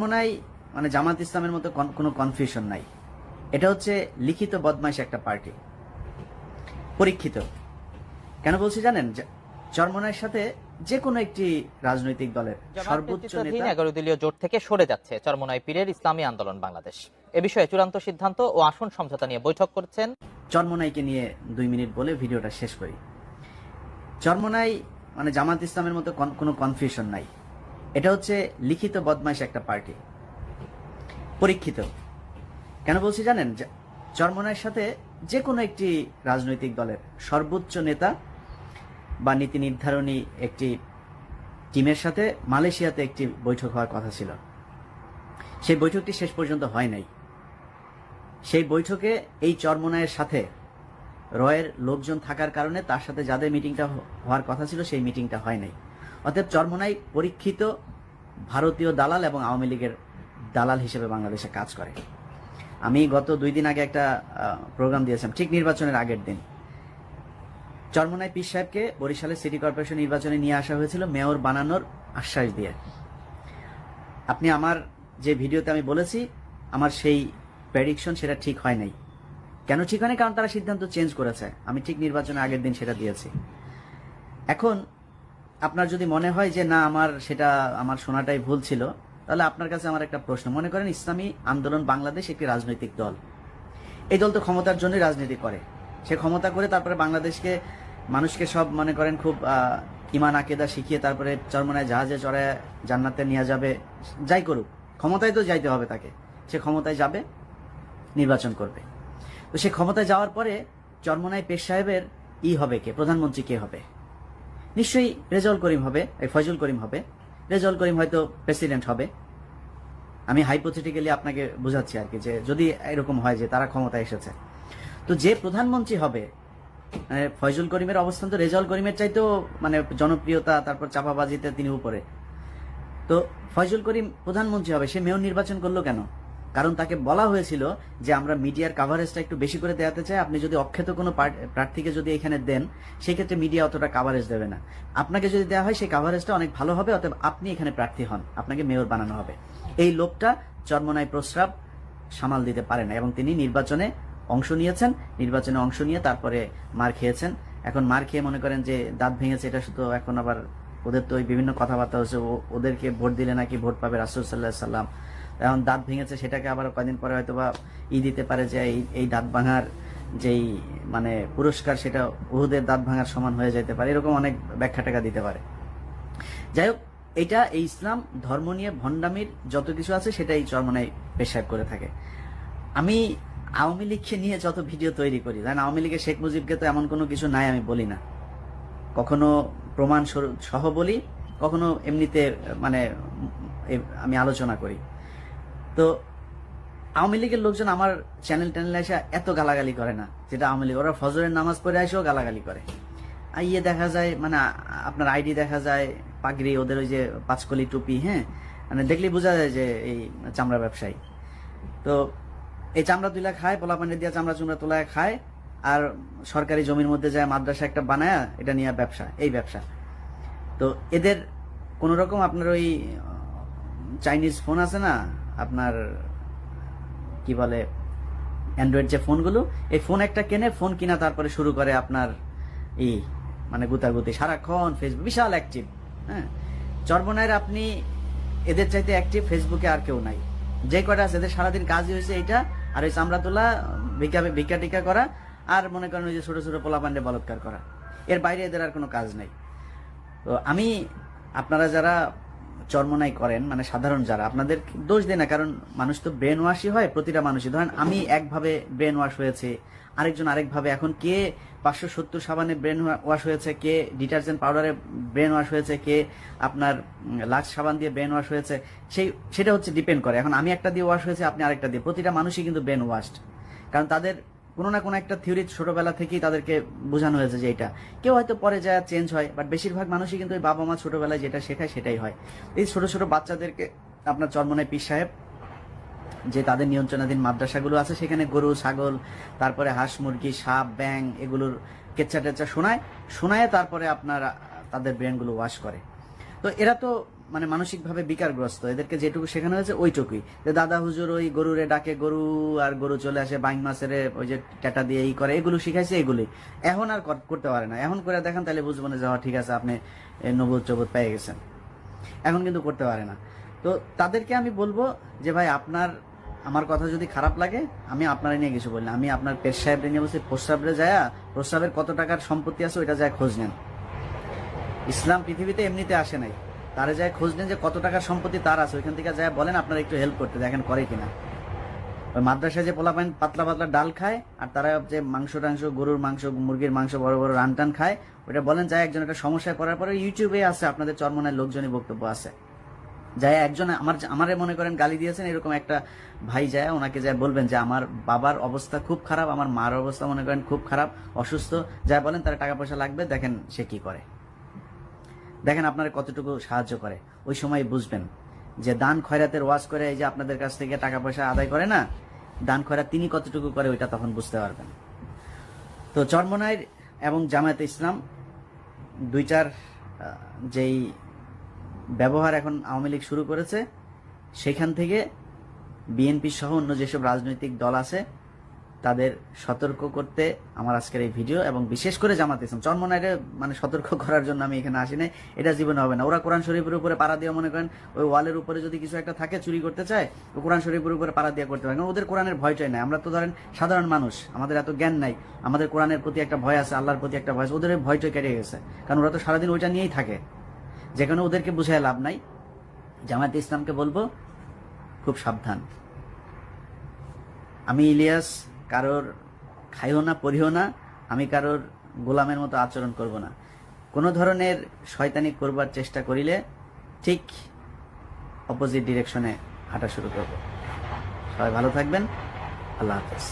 মনাই মানে জামাত ইসলামের মতো কন- কোনো কনফিউশন নাই। এটা হচ্ছে লিখিত বদমাইশ একটা পার্টি পরীক্ষিত। কেন বলছি জানেন? যে চরমনাইয়ের সাথে যে কোনো একটি রাজনৈতিক দলের সর্বোচ্চ নেতা এগারো দলীয় জোট থেকে সরে যাচ্ছে চরমনাই পীরের ইসলামী আন্দোলন বাংলাদেশ। এ বিষয়ে চূড়ান্ত সিদ্ধান্ত ও আসন সমঝোতা নিয়ে বৈঠক করছেন চরমনাইকে নিয়ে দুই মিনিট বলে ভিডিওটা শেষ করি। চরমনাই মানে জামাত ইসলামের মতো কোনো কনফিউশন নাই। এটা হচ্ছে লিখিত বদমাইশ একটা পার্টি। পরীক্ষিত। কেন বলছি জানেন? যে চরমনাইয়ের সাথে যে কোনো একটি রাজনৈতিক দলের সর্বোচ্চ নেতা বা নীতি নির্ধারণী একটি টিমের সাথে মালয়েশিয়াতে একটি বৈঠক হওয়ার কথা ছিল। সেই বৈঠকটি শেষ পর্যন্ত হয় নাই। সেই বৈঠকে এই চরমনায়ের সাথে রয়ের লোকজন থাকার কারণে তার সাথে যাদের মিটিংটা হওয়ার কথা ছিল, সেই মিটিংটা হয় নাই। অতএব চরমনাই পরীক্ষিত ভারতীয় দালাল এবং আওয়ামী লীগের দালাল হিসেবে বাংলাদেশে কাজ করে। আমি গত দুই দিন আগে একটা প্রোগ্রাম দিয়েছিলাম, ঠিক নির্বাচনের আগের দিন। চরমনাই পীর সাহেবকে বরিশালের সিটি কর্পোরেশন নির্বাচনে নিয়ে আসা হয়েছিল মেয়র বানানোর আশ্বাস দিয়ে। আপনি আমার যে ভিডিওতে আমি বলেছি, আমার সেই প্রেডিকশন সেটা ঠিক হয় নাই। কেন ঠিক হয়নি কারণ তারা সিদ্ধান্ত চেঞ্জ করেছে। আমি ঠিক নির্বাচনের আগের দিন সেটা দিয়েছি। এখন আপনার যদি মনে হয় যে না, আমার সেটা, আমার শোনাটাই ভুল ছিল, তাহলে আপনার কাছে আমার একটা প্রশ্ন। মনে করেন ইসলামী আন্দোলন বাংলাদেশ একটি রাজনৈতিক দল। এই দল তো ক্ষমতার জন্যই রাজনীতি করে। সে ক্ষমতা করে তারপরে বাংলাদেশকে, মানুষকে সব মনে করেন খুব ইমান আকেদা শিখিয়ে তারপরে চরমনায় জাহাজে চড়ায় জান্নাতে নিয়ে যাবে, যাই করুক। ক্ষমতায় তো যাইতে হবে তাকে। সে ক্ষমতায় যাবে, নির্বাচন করবে। তো সে ক্ষমতায় যাওয়ার পরে চরমনায় পেশ সাহেবের ই হবে কে? প্রধানমন্ত্রী কে হবে? নিশ্চয়ই রেজল করিম হবে, এই ফয়জুল করিম হবে। রেজল করিম হয়তো প্রেসিডেন্ট হবে। আমি হাইপোথেটিক্যালি আপনাকে বোঝাচ্ছি আর কি যে যদি এরকম হয় যে তারা ক্ষমতায় এসেছে। তো যে প্রধানমন্ত্রী হবে মানে ফয়জুল করিমের অবস্থান তো রেজাউল করিমের চাইতেও মানে জনপ্রিয়তা, তারপর চাপাবাজিতে তিনি উপরে। তো ফয়জুল করিম প্রধানমন্ত্রী হবে, সে মেয়র নির্বাচন করল কেন? কারণ তাকে বলা হয়েছিল যে আমরা মিডিয়ার কাভারেজটা একটু বেশি করে দেওয়াতে চাই। আপনি যদি অক্ষেত কোনো প্রার্থীকে যদি এখানে দেন, সেক্ষেত্রে মিডিয়া অতটা কাভারেজ দেবে না। আপনাকে যদি দেওয়া হয়, সেই কাভারেজটা অনেক ভালো হবে, অতএব আপনি এখানে প্রার্থী হন। আপনাকে মেয়র বানানো হবে। এই লোকটা চর্মনায় প্রস্রাব সামাল দিতে পারে না এবং তিনি নির্বাচনে অংশ নিয়েছেন। নির্বাচনে অংশ নিয়ে তারপরে মার খেয়েছেন। এখন মার খেয়ে মনে করেন যে দাঁত ভেঙেছে, এটা শুধু এখন আবার ওদের তো ওই বিভিন্ন কথাবার্তা হচ্ছে ওদেরকে ভোট দিলে নাকি ভোট পাবে রাসুল সাল্লাহ সাল্লাম এখন দাঁত ভেঙেছে, সেটাকে আবার কদিন পরে হয়তো বা ই দিতে পারে যে এই এই দাঁত ভাঙার যেই মানে পুরস্কার, সেটা উহুদের দাঁত ভাঙার সমান হয়ে যেতে পারে। এরকম অনেক ব্যাখ্যা টাকা দিতে পারে। যাই হোক এটা এই ইসলাম ধর্ম নিয়ে ভণ্ডামির যত কিছু আছে সেটা এই চরমনাই পেশাব করে থাকে। আমি আওয়ামী লীগকে নিয়ে যত ভিডিও তৈরি করি কারণ আওয়ামী লীগের শেখ মুজিবকে তো এমন কোনো কিছু নাই, আমি বলি না। কখনো প্রমাণ সহ বলি, কখনো এমনিতে মানে আমি আলোচনা করি। তো আওয়ামী লীগের লোকজন আমার চ্যানেল ট্যানেলে এসে এত গালাগালি করে না, যেটা আওয়ামী লীগ। ওরা ফজরের নামাজ পড়ে এসেও গালাগালি করে। আর ইয়ে দেখা যায় মানে আপনার আইডি দেখা যায়, পাগড়ি, ওদের ওই যে পাঁচকলি টুপি হ্যাঁ? মানে দেখলেই বোঝা যায় যে এই চামড়া ব্যবসায়ী। তো এই চামড়া তুলা খায় পোলা পানি দিয়ে চামড়া চুমড়া তোলায় খায়, আর সরকারি জমির মধ্যে যায় মাদ্রাসা একটা বানায়, এটা নিয়ে ব্যবসা, এই ব্যবসা। তো এদের কোন রকম আপনার ওই চাইনিজ ফোন আছে না আপনার, কি বলে অ্যান্ড্রয়েড যে ফোনগুলো, এই ফোন একটা কেনে, ফোন কিনা তারপরে শুরু করে আপনার ই মানে গুতাগুতি। সারাক্ষণ ফেসবুক বিশাল অ্যাক্টিভ হ্যাঁ? চর্বনায়ের আপনি এদের চাইতে অ্যাক্টিভ ফেসবুকে আর কেউ নাই। যে কয়টা আছে, এদের সারাদিন কাজই হয়েছে এইটা আর ওই চামড়া তোলা ভিক্ষা ভিক্ষা টিকা করা, আর মনে করেন ওই যে ছোটো ছোটো পোলা পান্ডে বলৎকার করা। এর বাইরে এদের আর কোনো কাজ নাই। তো আমি, আপনারা যারা চর্মনাই করেন মানে সাধারণ যারা। আপনাদের দোষ দেয় না, কারণ মানুষ তো ব্রেন ওয়াশই হয়, প্রতিটা মানুষই। ধরেন আমি একভাবে ব্রেন ওয়াশ হয়েছে, আরেকজন আরেকভাবে। এখন কে পাঁচশো সত্তর সাবানে ব্রেন ওয়াশ হয়েছে, কে ডিটারজেন্ট পাউডারে ব্রেন ওয়াশ হয়েছে, কে আপনার লাক্স সাবান দিয়ে ব্রেন ওয়াশ হয়েছে, সেই, সেটা হচ্ছে ডিপেন্ড করে। এখন আমি একটা দিয়ে ওয়াশ হয়েছে, আপনি আরেকটা দিয়ে। প্রতিটা মানুষই কিন্তু ব্রেন ওয়াশড কারণ তাদের কোনো না কোনো একটা থিওরি ছোটবেলা থেকেই তাদেরকে বোঝানো হয়েছে যে এটা। কেউ হয়তো পরে যায় চেঞ্জ হয় বাট বেশিরভাগ মানুষই কিন্তু ওই বাবা মা ছোটবেলায় যেটা শেখায় সেটাই হয়। এই ছোট ছোট বাচ্চাদেরকে আপনার চর্মনায় পীর সাহেব, যে তাদের নিয়ন্ত্রণাধীন মাদ্রাসাগুলো আছে, সেখানে গরু, ছাগল, তারপরে হাঁস, মুরগি, সাপ ব্যাং এগুলোর কেচ্চা টেচ্চা শোনায়। শোনায় তারপরে আপনার তাদের ব্রেনগুলো ওয়াশ করে। তো এরা তো মানে মানসিকভাবে বিকারগ্রস্ত। এদেরকে যেটুকু শেখানো হয়েছে ওইটুকুই। যে দাদা হুজুর ওই গরুরে ডাকে গরু আর গরু চলে আসে বাইং মাছের ওই যে টাটা দিয়ে এই করে এগুলো শিখাইছে এগুলি এখন আর কর- করতে পারে না। এখন করে দেখেন তাহলে বুঝব না যে হ্যাঁ, ঠিক আছে আপনি নবুদ চবুদ পেয়ে গেছেন। এখন কিন্তু করতে পারে না। তো তাদেরকে আমি বলব যে ভাই আপনার আমার কথা যদি খারাপ লাগে আমি আপনার নিয়ে কিছু বলি আমি আপনার পেশ সাহেব নিয়ে বলছি প্রস্রাবরে যায় প্রস্রাবের কত টাকার সম্পত্তি আছে ওইটা যায় খোঁজ নেন। ইসলাম পৃথিবীতে এমনিতে আসে নাই। তারা যায় খোঁজ নেন যে কত টাকার সম্পত্তি তার আছে, ওইখান থেকে যায় বলেন আপনারা একটু হেল্প করতে, দেখেন করে কিনা। মাদ্রাসায় যে পোলা পোলাপাইন পাতলা পাতলা ডাল খায়, আর তারা যে মাংস টাংস, গরুর মাংস, মুরগির মাংস বড় বড় রান টান খায় ওটা বলেন যায় একজন একটা সমস্যায় পড়ার পরে ইউটিউবে আছে, আপনাদের চরমনায় লোকজনই বক্তব্য আছে। যায় একজন আমার, আমারে মনে করেন গালি দিয়েছেন, এরকম একটা ভাই যায়, ওনাকে যায় বলবেন যে আমার বাবার অবস্থা খুব খারাপ, আমার মার অবস্থা মনে করেন খুব খারাপ, অসুস্থ, যায় বলেন তারা টাকা পয়সা লাগবে, দেখেন সে কি করে। দেখেন আপনারা কতটুকু সাহায্য করে। ওই সময় বুঝবেন যে দান খয়রাতের ওয়াজ করে এই যে আপনাদের কাছ থেকে টাকা পয়সা আদায় করে না দান খয়রাত তিনি কতটুকু করে ওইটা তখন বুঝতে পারবেন। তো চরমনাইর এবং জামায়াতে ইসলাম দুইটার আহ, যেই ব্যবহার এখন আওয়ামী লীগ শুরু করেছে সেখান থেকে বিএনপি সহ অন্য যেসব রাজনৈতিক দল আছে তাদের সতর্ক করতে আমার আজকের এই ভিডিও এবং বিশেষ করে জামাত ইসলাম। চন্মনাইরে মানে সতর্ক করার জন্য আমি এখানে আসি নাই এটা জীবনে হবে না। ওরা কোরআন শরীফের উপরে পাড়া দিয়ে, মনে করেন, ওই ওয়ালের উপরে যদি কিছু একটা থাকে, চুরি করতে চায়, ও কোরআন শরীফের উপরে পাড়া দিয়ে করতে পারে। কারণ ওদের কোরআনের ভয়টাই নাই। আমরা তো ধরেন, সাধারণ মানুষ। আমাদের এত জ্ঞান নাই। আমাদের কোরআনের প্রতি একটা ভয় আছে, আল্লাহর প্রতি একটা ভয় আছে। ওদের ওই ভয়টাই কেটে গেছে। কারণ ওরা তো সারাদিন ওইটা নিয়েই থাকে। যেখানে ওদেরকে বুঝায় লাভ নাই। জামায়াতে ইসলামকে বলব, খুব সাবধান। আমি ইলিয়াস কারোর খাইও না পড়িও না, আমি কারোর গোলামের মতো আচরণ করব না। কোনো ধরনের শয়তানি করবার চেষ্টা করিলে ঠিক অপোজিট ডিরেকশনে হাঁটা শুরু করব। সবাই ভালো থাকবেন। আল্লাহ হাফেজ।